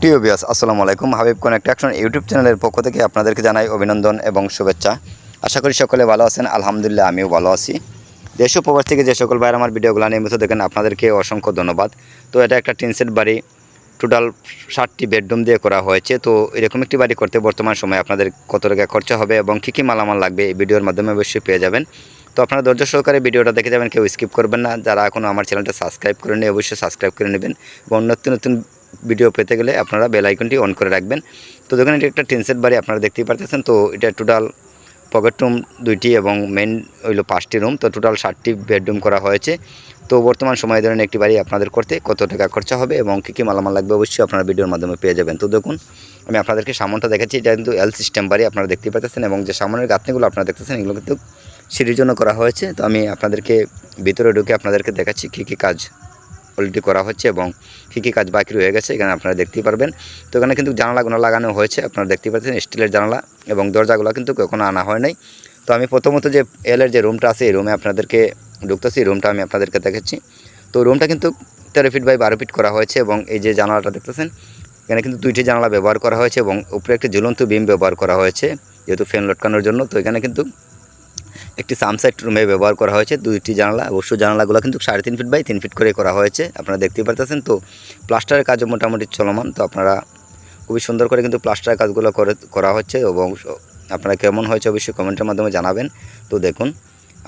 প্রিয় বিয়াস আসসালামু আলাইকুম। হাবিব কানেক্ট অ্যাকশন ইউটিউব চ্যানেলের পক্ষ থেকে আপনাদেরকে জানাই অভিনন্দন এবং শুভেচ্ছা। আশা করি সকলে ভালো আছেন। আলহামদুলিল্লাহ, আমিও ভালো আছি। দেশ ও প্রবাস থেকে যে সকল ভাইয়ের আমার ভিডিওগুলো নিয়মিত দেখেন আপনাদেরকে অসংখ্য ধন্যবাদ। তো এটা একটা টিনসেট বাড়ি টোটাল ষাটটি বেডরুম দিয়ে করা হয়েছে। তো এরকম একটি বাড়ি করতে বর্তমান সময়ে আপনাদের কত টাকা খরচা হবে এবং কী কী মালামাল লাগবে, এই ভিডিওর মাধ্যমে অবশ্যই পেয়ে যাবেন। তো আপনারা ধৈর্য সহকারে ভিডিওটা দেখে যাবেন, কেউ স্কিপ করবেন না। যারা এখনও আমার চ্যানেলটা সাবস্ক্রাইব করে নিয়ে অবশ্যই সাবস্ক্রাইব করে নেবেন। এবং নতুন নতুন ভিডিও পেতে গেলে আপনারা বেল আইকনটি অন করে রাখবেন। তো দেখুন, এটি একটা টিনসেট বাড়ি, আপনারা দেখতেই পারতেছেন। তো এটা টোটাল পকেট রুম দুইটি এবং মেন হইল পাঁচটি রুম তো টোটাল ষাটটি বেডরুম করা হয়েছে। তো বর্তমান সময় ধরেন একটি বাড়ি আপনাদের করতে কত টাকা খরচা হবে এবং কী কী মালামাল লাগবে অবশ্যই আপনারা ভিডিওর মাধ্যমে পেয়ে যাবেন। তো দেখুন, আমি আপনাদেরকে সামনটা দেখাচ্ছি। এটা কিন্তু এল সিস্টেম বাড়ি, আপনারা দেখতেই পাচ্ছেন এবং যে সামনের গাঁথনিগুলো আপনারা দেখতেছেন, এগুলো কিন্তু সিঁড়ির জন্য করা হয়েছে। তো আমি আপনাদেরকে ভিতরে ঢুকে আপনাদেরকে দেখাচ্ছি কী কী কাজ অলরেডি করা হচ্ছে এবং কী কী কাজ বাকি রয়ে গেছে এখানে আপনারা দেখতেই পারবেন। তো এখানে কিন্তু জানালাগুলো লাগানো হয়েছে, আপনারা দেখতেই পাচ্ছেন স্টিলের জানালা এবং দরজাগুলো কিন্তু কখনো আনা হয় নাই। তো আমি প্রথমত যে এলের যে রুমটা আছে, এই রুমে আপনাদেরকে ঢুকতেছি রুমটা আমি আপনাদেরকে দেখাচ্ছি। তো রুমটা কিন্তু তেরো ফিট বাই বারো ফিট করা হয়েছে এবং এই যে জানালাটা দেখতেছেন, এখানে কিন্তু দুইটি জানালা ব্যবহার করা হয়েছে এবং উপরে একটি ঝুলন্ত বিম ব্যবহার করা হয়েছে, যেহেতু ফ্যান লটকানোর জন্য। তো এখানে কিন্তু একটি সামসাইড রুমে ব্যবহার করা হয়েছে, দুইটি জানালা, অবশ্য জানালাগুলো কিন্তু সাড়ে তিন ফিট বাই তিন ফিট করে করা হয়েছে, আপনারা দেখতেই পারতেছেন। তো প্লাস্টারের কাজও মোটামুটি চলমান, তো আপনারা খুবই সুন্দর করে কিন্তু প্লাস্টারের কাজগুলো করে, করা হচ্ছে এবং আপনারা কেমন হয়েছে অবশ্যই কমেন্টের মাধ্যমে জানাবেন। তো দেখুন,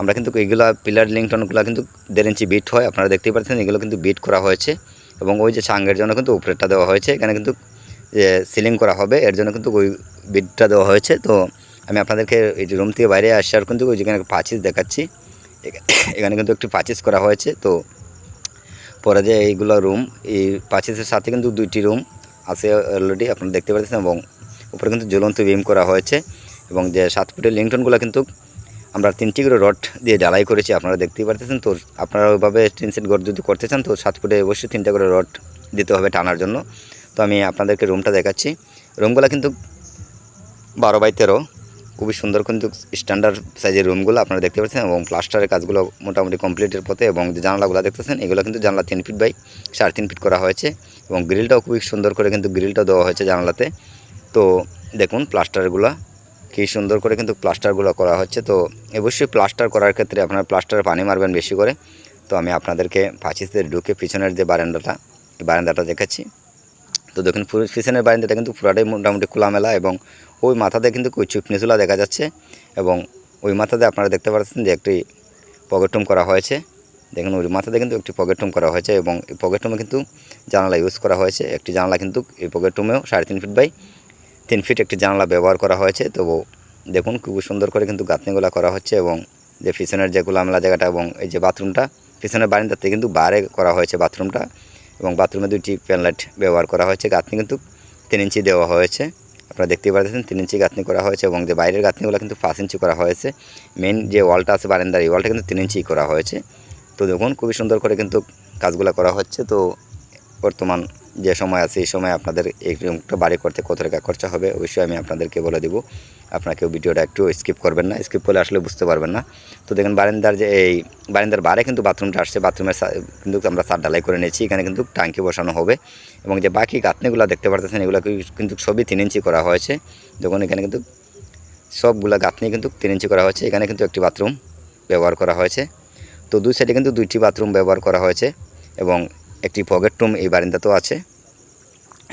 আমরা কিন্তু এইগুলো পিলার লিঙ্কটনগুলো কিন্তু দেড় ইঞ্চি বিট হয়, আপনারা দেখতেই পাচ্ছেন এগুলো কিন্তু বিট করা হয়েছে এবং ওই যে ছাঙ্গের জন্য কিন্তু উপরেরটা দেওয়া হয়েছে, এখানে কিন্তু সিলিং করা হবে, এর জন্য কিন্তু ওই বিটটা দেওয়া হয়েছে। তো আমি আপনাদেরকে এই রুম থেকে বাইরে আসার কিন্তু যেখানে পাচিস দেখাচ্ছি এখানে কিন্তু একটি পাচিস করা হয়েছে। তো পরে যে এইগুলো রুম এই পাচিসের সাথে কিন্তু দুইটি রুম আছে অলরেডি আপনারা দেখতে পাচ্ছেন এবং উপরে কিন্তু জ্বলন্ত বিম করা হয়েছে। এবং যে সাত ফুটের লিংটনগুলো কিন্তু আমরা তিনটি করে রড দিয়ে ঢালাই করেছি, আপনারা দেখতেই পারতেছেন। তো আপনারা ওইভাবে তিন সেট ঘর যদি করতে চান, তো সাত ফুটে অবশ্যই তিনটা করে রড দিতে হবে টানার জন্য। তো আমি আপনাদেরকে রুমটা দেখাচ্ছি। রুমগুলো কিন্তু বারো বাই তেরো। খুবই সুন্দর কিন্তু স্ট্যান্ডার্ড সাইজের রুমগুলো আপনারা দেখতে পাচ্ছেন এবং প্লাস্টারের কাজগুলো মোটামুটি কমপ্লিটের পথে এবং যে জানলাগুলো দেখতেছেন, এগুলো কিন্তু জানলা তিন ফিট বাই সাড়ে তিন ফিট করা হয়েছে এবং গ্রিলটাও খুবই সুন্দর করে কিন্তু গ্রিলটাও দেওয়া হয়েছে জানলাতে। তো দেখুন প্লাস্টারগুলো কী সুন্দর করে কিন্তু প্লাস্টারগুলো করা হচ্ছে। তো অবশ্যই প্লাস্টার করার ক্ষেত্রে আপনার প্লাস্টারে পানি মারবেন বেশি করে। তো আমি আপনাদেরকে পাঁচিসদের ঢুকে পিছনের যে বারান্দাটা বারান্দাটা দেখাচ্ছি। তো দেখুন পিছনের বারান্দাটা কিন্তু পুরাটাই মোটামুটি খোলামেলা এবং ওই মাথাতে কিন্তু ওই চুপনিচুলা দেখা যাচ্ছে এবং ওই মাথাতে আপনারা দেখতে পাচ্ছেন যে একটি পকেট রুম করা হয়েছে। দেখুন, ওই মাথাতে কিন্তু একটি পকেট রুম করা হয়েছে এবং এই পকেট রুমে কিন্তু জানালা ইউজ করা হয়েছে। একটি জানালা কিন্তু এই পকেট রুমেও সাড়ে তিন ফিট বাই তিন ফিট একটি জানালা ব্যবহার করা হয়েছে। তো দেখুন, খুব সুন্দর করে কিন্তু গাঁথনিগুলো করা হচ্ছে এবং যে পিছনের যে খোলামেলা জায়গাটা এবং এই যে বাথরুমটা, পিছনের বারান্দাতে কিন্তু বাইরে করা হয়েছে বাথরুমটা। এবং বাথরুমে দুটি প্যান লাইট ব্যবহার করা হয়েছে, গাঁথনি কিন্তু তিন ইঞ্চি দেওয়া হয়েছে। আপনারা দেখতেই পাচ্ছেন তিন ইঞ্চি গাঁথনি করা হয়েছে এবং যে বাইরের গাঁথনিগুলো কিন্তু পাঁচ ইঞ্চি করা হয়েছে। মেন যে ওয়ালটা আছে বারেন্দার, এই ওয়ালটা কিন্তু তিন ইঞ্চি করা হয়েছে। তো দেখুন, খুবই সুন্দর করে কিন্তু কাজগুলো করা হচ্ছে। তো বর্তমান যে সময় আছে, এই সময় আপনাদের এই রুমটা বাড়ি করতে কত টাকা খরচা হবে, অবশ্যই আমি আপনাদেরকে বলে দেবো। আপনাকে ভিডিওটা একটু স্কিপ করবেন না স্কিপ করলে আসলে বুঝতে পারবেন না। তো দেখেন বারান্দার যে এই বারান্দার বারে কিন্তু বাথরুমটা আসছে বাথরুমের কিন্তু আমরা সার ঢালাই করে নিয়েছি, এখানে কিন্তু টাঙ্কি বসানো হবে। এবং যে বাকি গাঁথনিগুলো দেখতে পারতেছেন, এগুলো কিন্তু সবই তিন ইঞ্চি করা হয়েছে। দেখুন এখানে কিন্তু সবগুলা গাঁথনি কিন্তু তিন ইঞ্চি করা হয়েছে, এখানে কিন্তু একটি বাথরুম ব্যবহার করা হয়েছে। তো দুই সাইডে কিন্তু দুইটি বাথরুম ব্যবহার করা হয়েছে এবং একটি পকেট রুম এই বারিন্দাতেও আছে।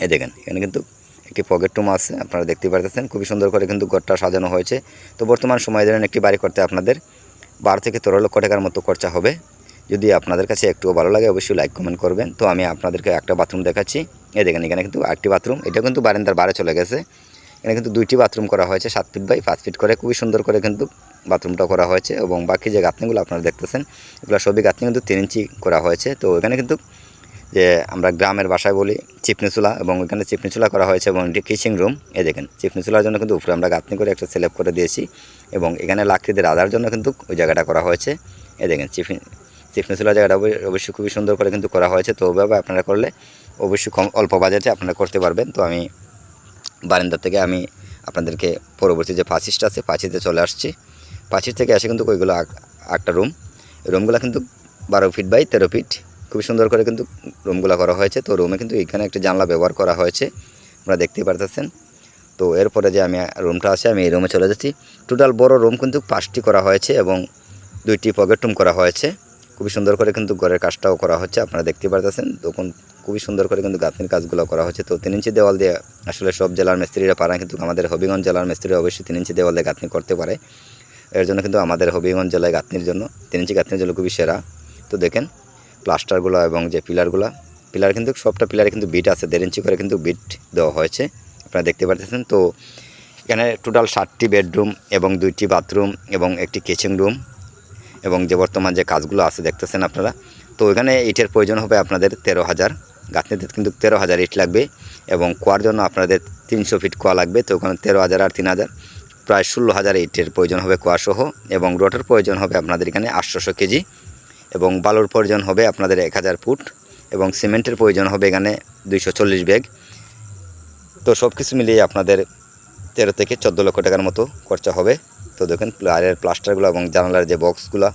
এই দেখেন, এখানে কিন্তু একটি পকেট রুম আছে, আপনারা দেখতে পারতেছেন। খুবই সুন্দর করে কিন্তু ঘরটা সাজানো হয়েছে। তো বর্তমান সময় ধরেন একটি বাড়ি করতে আপনাদের বারো থেকে তেরো লক্ষ টাকার মতো খরচা হবে। যদি আপনাদের কাছে একটুও ভালো লাগে, অবশ্যই লাইক কমেন্ট করবেন। তো আমি আপনাদেরকে একটা বাথরুম দেখাচ্ছি। এই দেখেন, এখানে কিন্তু একটি বাথরুম এটা কিন্তু বারান্দার বারে চলে গেছে। এখানে কিন্তু দুইটি বাথরুম করা হয়েছে, সাত ফিট বাই পাঁচ ফিট করে। খুবই সুন্দর করে কিন্তু বাথরুমটা করা হয়েছে এবং বাকি যে গাঁথনিগুলো আপনারা দেখতেছেন, এগুলো সবই গাঁথনি কিন্তু তিন ইঞ্চি করা হয়েছে। তো এখানে কিন্তু যে আমরা গ্রামের বাসায় বলি চিপনিচুলা এবং এখানে চিপনি চুলা করা হয়েছে এবং এটি কিচিং রুম। এই দেখেন চিপনি চুলার জন্য কিন্তু উপরে আমরা গাঁথনি করে একটা সেলেপ করে দিয়েছি এবং এখানে লাকড়িদের আদার জন্য কিন্তু ওই জায়গাটা করা হয়েছে। এই দেখেন চিপনি চিপনিচুলা জায়গাটা অবশ্য- অবশ্যই খুবই সুন্দর করে কিন্তু করা হয়েছে। তো ওইভাবে আপনারা করলে অবশ্যই কম, অল্প বাজেটে আপনারা করতে পারবেন। তো আমি বারান্দা থেকে আমি আপনাদেরকে পরবর্তী যে পাঁচিশটা আছে পাঁচিতে চলে আসছি। পাঁচিশ থেকে আসে কিন্তু ওইগুলো একটা রুম। রুমগুলো কিন্তু বারো ফিট বাই তেরো ফিট। খুবই সুন্দর করে কিন্তু রুমগুলো করা হয়েছে। তো রুমে কিন্তু এখানে একটা জানলা ব্যবহার করা হয়েছে। আপনারা দেখতেই পারতেছেন। তো এরপরে যে আমি রুমটা আছে, আমি এই রুমে চলে যাচ্ছি। টোটাল বড় রুম কিন্তু পাঁচটি করা হয়েছে এবং দুইটি পকেট রুম করা হয়েছে। খুবই সুন্দর করে কিন্তু ঘরের কাজটাও করা হচ্ছে, আপনারা দেখতে পারতেছেন। তখন খুবই সুন্দর করে কিন্তু গাঁথনির কাজগুলো করা হচ্ছে। তো তিন ইঞ্চি দেওয়াল দিয়ে আসলে সব জেলার মিস্ত্রিরা পারে, কিন্তু আমাদের হবিগঞ্জ জেলার মিস্ত্রিরা অবশ্যই তিন ইঞ্চি দেওয়াল দিয়ে গাঁথনি করতে পারে। এর জন্য কিন্তু আমাদের হবিগঞ্জ জেলায় গাঁথনির জন্য, তিন ইঞ্চি গাঁথনির জন্য খুবই সেরা। তো দেখেন প্লাস্টারগুলো এবং যে পিলারগুলো, পিলার কিন্তু সবটা পিলারে কিন্তু বিট আছে, দেড় ইঞ্চি করে কিন্তু বিট দেওয়া হয়েছে, আপনারা দেখতে পাচ্ছেন তো এখানে টোটাল ষাটটি বেডরুম এবং দুইটি বাথরুম এবং একটি কিচেন রুম এবং যে বর্তমান যে কাজগুলো আছে, দেখতেছেন আপনারা। তো এখানে ইটের প্রয়োজন হবে আপনাদের তেরো হাজার, গাঁথনিতে কিন্তু তেরো হাজার ইট লাগবে এবং কোয়ার জন্য আপনাদের তিনশো ফিট কোয়া লাগবে, তো ওখানে তেরো হাজার আর তিন হাজার। প্রায় ষোলো হাজার ইটের প্রয়োজন হবে কোয়াসহ এবং রোটের প্রয়োজন হবে আপনাদের এখানে আটশোশো কেজি। এবং বালুর প্রয়োজন হবে আপনাদের এক হাজার ফুট এবং সিমেন্টের প্রয়োজন হবে এখানে দুইশো চল্লিশ ব্যাগ। তো সব কিছু মিলিয়ে আপনাদের তেরো থেকে চোদ্দ লক্ষ টাকার মতো খরচা হবে। তো দেখেন প্লায়ের প্লাস্টারগুলো এবং জানালার যে বক্সগুলো